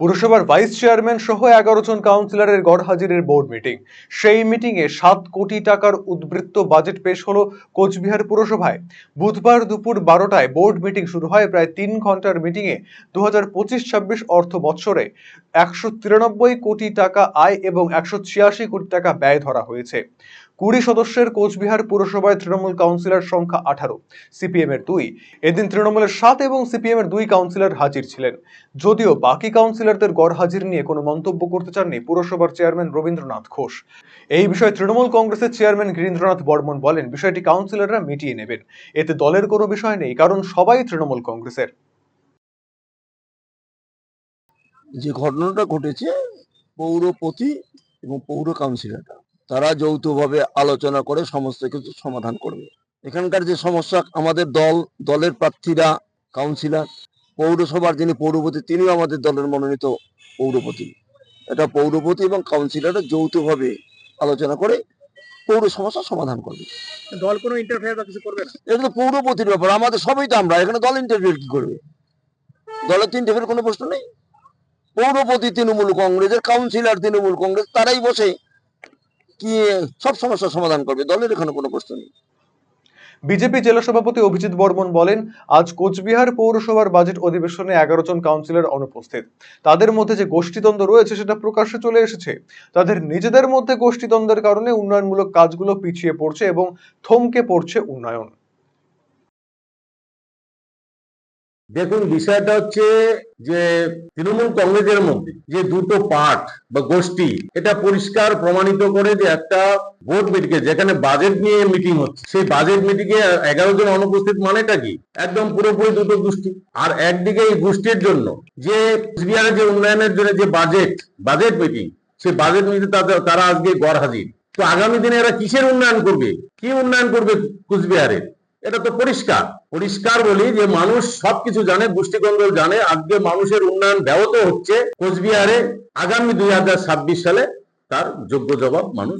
পুরসভার vice chairman সহ এগারো জন কাউন্সিলরের গড়হাজিরের বোর্ড মিটিং। সেই মিটিংয়ে সাত কোটি টাকার উদ্বৃত্ত বাজেট পেশ হলো কোচবিহার পুরসভায়। বুধবার দুপুর বারোটায় বোর্ড মিটিং শুরু হয় প্রায় তিন ঘণ্টার মিটিংয়ে দু হাজার পঁচিশ ছাব্বিশ অর্থ বৎসরে। একশো তিরানব্বই কোটি টাকা আয় এবং একশো ছিয়াশি কোটি টাকা ব্যয় ধরা হয়েছে। কুড়ি সদস্যের কোচবিহার পুরসভায় তৃণমূল কাউন্সিলর সংখ্যা আঠারো সিপিএম এর দুই। এদিন তৃণমূলের সাত এবং সিপিএম এর দুই কাউন্সিলর হাজির ছিলেন। যদিও বাকি কাউন্সিলরদের গড় হাজির নিয়ে কোনো মন্তব্য করতে চাননি পুরসভার চেয়ারম্যান রবীন্দ্রনাথ ঘোষ। এই বিষয়ে তৃণমূল কংগ্রেসের চেয়ারম্যান গিরীন্দ্রনাথ বর্মন বলেন, বিষয়টি কাউন্সিলররা মিটিয়ে নেবেন। এতে দলের কোনো বিষয় নেই, কারণ সবাই তৃণমূল কংগ্রেসের। যে ঘটনাটা ঘটেছে পৌরপতি এবং পৌর কাউন্সিলররা। তারা যৌথভাবে আলোচনা করে সমস্ত কিছু সমাধান করবে। এখানকার যে সমস্যা আমাদের দল দলের প্রার্থীরা কাউন্সিলর পৌরসভার যিনি পৌরপতি তিনিও আমাদের দলের মনোনীত পৌরপতি। এটা পৌরপতি এবং কাউন্সিলররা যৌথভাবে আলোচনা করে পৌর সমস্যা সমাধান করবে। দল কোনো ইন্টারফেয়ার বা কিছু করবে না? এটা তো পৌরপতির ব্যাপার আমাদের সবই তো আমরা এখানে দল ইন্টারভিউ কি করবে? দলের তো ইন্টারভিউর কোনো প্রশ্ন নেই। পৌরপতি তৃণমূল কংগ্রেসের কাউন্সিলর তৃণমূল কংগ্রেস তারাই বসে কি সব সমস্যার সমাধান করবে? দলের এখানে কোনো প্রশ্ন নেই। বিজেপি জেলা সভাপতি অভিজিৎ বর্মন বলেন, আজ কোচবিহার পৌরসভার বাজেট অধিবেশনে এগারো জন কাউন্সিলর অনুপস্থিত। তাদের মধ্যে যে গোষ্ঠীদ্বন্দ্ব রয়েছে সেটা প্রকাশ্যে চলে এসেছে। তাদের নিজেদের মধ্যে গোষ্ঠীদ্বন্দ্বের কারণে উন্নয়নমূলক কাজগুলো পিছিয়ে পড়ছে এবং থমকে পড়ছে উন্নয়ন। দেখুন, বিষয়টা হচ্ছে যে তৃণমূল কংগ্রেসের মধ্যে যে দুটো পার্ট বা গোষ্ঠী, এটা পরিষ্কার প্রমাণিত করে যে একটা ভোট মিটিং যেখানে বাজেট নিয়ে মিটিং হচ্ছে, সেই বাজেট মিটিং এ এগারো জন অনুপস্থিত মানেটা কি? একদম পুরোপুরি দুটো গোষ্ঠী। আর একদিকে এই গোষ্ঠীর জন্য যে কুচবিহারের যে উন্নয়নের জন্য যে বাজেট বাজেট মিটিং সেই বাজেট মিটিং তারা আজকে গড় হাজির। তো আগামী দিনে এরা কিসের উন্নয়ন করবে? কি উন্নয়ন করবে কুচবিহারের এটা তো পরিষ্কার পরিষ্কার বলি যে মানুষ সবকিছু জানে গোষ্ঠীকন্দল জানে, আজকে মানুষের উন্নয়ন ব্যাহত হচ্ছে কোচবিহারে আগামী দুই হাজার ছাব্বিশ সালে তার যোগ্য জবাব মানুষ।